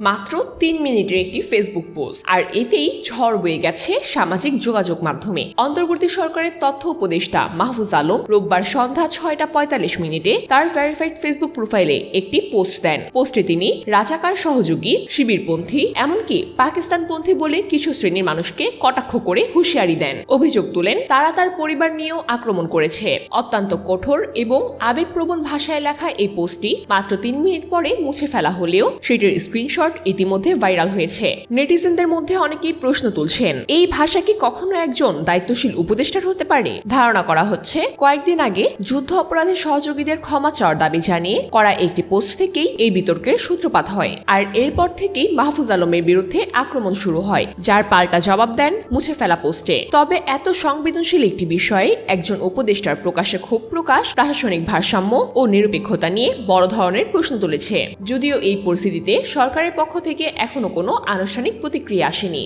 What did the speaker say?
মাত্র তিন মিনিটের একটি ফেসবুক পোস্ট আর এতেই ঝড় বয়ে গেছে সামাজিক যোগাযোগ মাধ্যমে। অন্তর্বর্তী সরকারের তথ্য উপদেষ্টা মাহফুজ আলম রোববার সন্ধ্যা ছয়টা পঁয়তাল্লিশ মিনিটে তার ভেরিফাইড ফেসবুক প্রোফাইলে একটি পোস্ট দেন। পোস্টে তিনি রাজাকার সহযোগী, শিবিরপন্থী, এমনকি পাকিস্তানপন্থী বলে কিছু শ্রেণির মানুষকে কটাক্ষ করে হুঁশিয়ারি দেন। অভিযোগ তুলেন, তারা তার পরিবার নিয়েও আক্রমণ করেছে। অত্যন্ত কঠোর এবং আবেগপ্রবণ ভাষায় লেখা এই পোস্টটি মাত্র তিন মিনিট পরে মুছে ফেলা হলেও সেটির স্ক্রিনশট ইতিমধ্যে ভাইরাল হয়েছে। নেটিজেনদের মধ্যে অনেকেই প্রশ্ন তুলছেন, এই ভাষা কি কখনো একজন দায়িত্বশীল উপদেষ্টার হতে পারে? ধারণা করা হচ্ছে, কয়েকদিন আগে যুদ্ধ অপরাধের সহযোগীদের ক্ষমা চাওয়ার দাবি জানিয়ে করা একটি পোস্ট থেকেই এই বিতর্কের সূত্রপাত হয়। আর এরপর থেকেই মাহফুজ আলমের বিরুদ্ধে আক্রমণ শুরু হয়, যার পাল্টা জবাব দেন মুছে ফেলা পোস্টে। তবে এত সংবেদনশীল একটি বিষয়ে একজন উপদেষ্টার প্রকাশে ক্ষোভ প্রকাশ, প্রশাসনিক ভারসাম্য ও নিরপেক্ষতা নিয়ে বড় ধরনের প্রশ্ন তুলেছে। যদিও এই পরিস্থিতিতে সরকারের পক্ষ থেকে এখনও কোনো আনুষ্ঠানিক প্রতিক্রিয়া আসেনি।